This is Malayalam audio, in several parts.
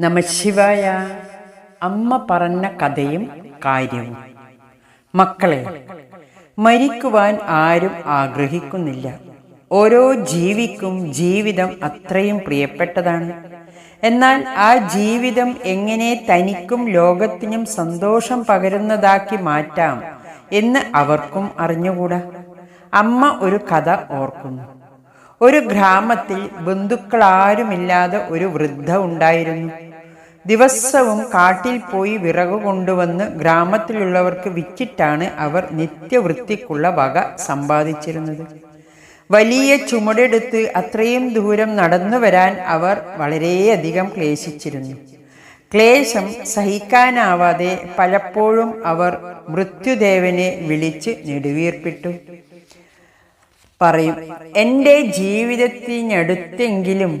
നമശിവായ അമ്മ പറഞ്ഞ കഥയും കാര്യവും മക്കളെ മരിക്കുവാൻ ആരും ആഗ്രഹിക്കുന്നില്ല. ഓരോ ജീവിക്കും ജീവിതം അത്രയും പ്രിയപ്പെട്ടതാണ്. എന്നാൽ ആ ജീവിതം എങ്ങനെ തനിക്കും ലോകത്തിനും സന്തോഷം പകരുന്നതാക്കി മാറ്റാം എന്ന് അവർക്കും അറിഞ്ഞുകൂടാ. അമ്മ ഒരു കഥ ഓർക്കുന്നു. ഒരു ഗ്രാമത്തിൽ ബന്ധുക്കളാരുമില്ലാതെ ഒരു വൃദ്ധ ഉണ്ടായിരുന്നു. ദിവസവും കാട്ടിൽ പോയി വിറക് കൊണ്ടുവന്ന് ഗ്രാമത്തിലുള്ളവർക്ക് വിറ്റിട്ടാണ് അവർ നിത്യവൃത്തിക്കുള്ള വക സമ്പാദിച്ചിരുന്നത്. വലിയ ചുമടെടുത്ത് അത്രയും ദൂരം നടന്നു വരാൻ അവർ വളരെയധികം ക്ലേശിച്ചിരുന്നു. ക്ലേശം സഹിക്കാനാവാതെ പലപ്പോഴും അവർ മൃത്യുദേവനെ വിളിച്ച് നെടുവീർപ്പിട്ടു. പറയും എന്റെ ജീവിതത്തിനടുത്തെങ്കിലും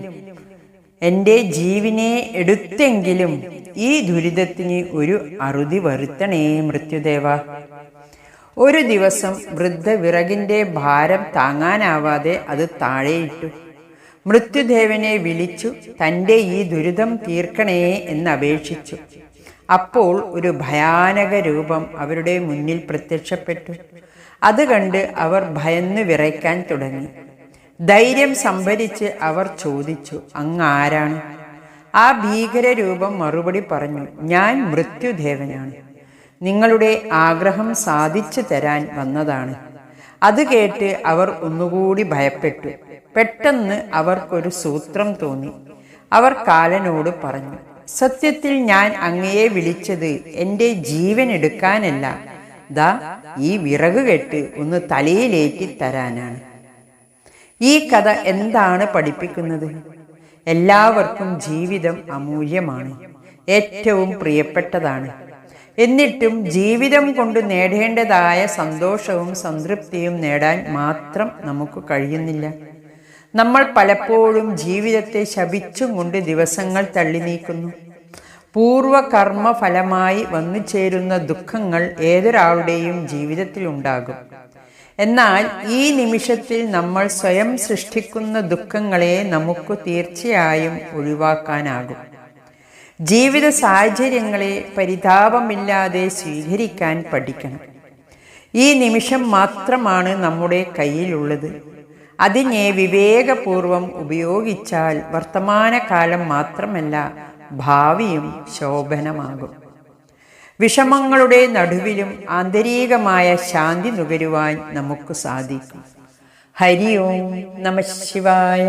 എന്റെ ജീവിനെ എടുത്തെങ്കിലും ഈ ദുരിതത്തിന് ഒരു അറുതി വരുത്തണേ മൃത്യുദേവ. ഒരു ദിവസം വൃദ്ധ വിറകിന്റെ ഭാരം താങ്ങാനാവാതെ അത് താഴെയിട്ടു. മൃത്യുദേവനെ വിളിച്ചു തന്റെ ഈ ദുരിതം തീർക്കണേ എന്ന് എന്നപേക്ഷിച്ചു. അപ്പോൾ ഒരു ഭയാനക രൂപം അവരുടെ മുന്നിൽ പ്രത്യക്ഷപ്പെട്ടു. അത് കണ്ട് അവർ ഭയന്നു വിറയ്ക്കാൻ തുടങ്ങി. ധൈര്യം സംഭരിച്ച് അവർ ചോദിച്ചു അങ്ങ് ആരാണ് ആ ഭീകരരൂപം മറുപടി പറഞ്ഞു ഞാൻ മൃത്യുദേവനാണ്. നിങ്ങളുടെ ആഗ്രഹം സാധിച്ചു തരാൻ വന്നതാണ്. അത് കേട്ട് അവർ ഒന്നുകൂടി ഭയപ്പെട്ടു. പെട്ടെന്ന് അവർക്കൊരു സൂത്രം തോന്നി. അവർ കാലനോട് പറഞ്ഞു സത്യത്തിൽ ഞാൻ അങ്ങയെ വിളിച്ചത് എന്റെ ജീവൻ എടുക്കാനല്ല. ദാ ഈ വിറക് കെട്ട് ഒന്ന് തലയിലേറ്റി തരാനാണ്. ഈ കഥ എന്താണ് പഠിപ്പിക്കുന്നത്? എല്ലാവർക്കും ജീവിതം അമൂല്യമാണ് ഏറ്റവും പ്രിയപ്പെട്ടതാണ്. എന്നിട്ടും ജീവിതം കൊണ്ട് നേടേണ്ടതായ സന്തോഷവും സംതൃപ്തിയും നേടാൻ മാത്രം നമുക്ക് കഴിയുന്നില്ല. നമ്മൾ പലപ്പോഴും ജീവിതത്തെ ശപിച്ചും കൊണ്ട് ദിവസങ്ങൾ തള്ളി നീക്കുന്നു. പൂർവകർമ്മ ഫലമായി വന്നു ചേരുന്ന ദുഃഖങ്ങൾ ഏതൊരാളുടെയും ജീവിതത്തിൽ ഉണ്ടാകും എന്നാൽ ഈ നിമിഷത്തിൽ നമ്മൾ സ്വയം സൃഷ്ടിക്കുന്ന ദുഃഖങ്ങളെ നമുക്ക് തീർച്ചയായും ഒഴിവാക്കാനാകും. ജീവിത സാഹചര്യങ്ങളെ പരിതാപമില്ലാതെ സ്വീകരിക്കാൻ പഠിക്കണം. ഈ നിമിഷം മാത്രമാണ് നമ്മുടെ കയ്യിലുള്ളത്. അതിനെ വിവേകപൂർവം ഉപയോഗിച്ചാൽ വർത്തമാനകാലം മാത്രമല്ല ഭാവിയും ശോഭനമാകും. വിഷമങ്ങളുടെ നടുവിലും ആന്തരികമായ ശാന്തി നുകരുവാൻ നമുക്ക് സാധിക്കും. ഹരി ഓം നമ ശിവായ.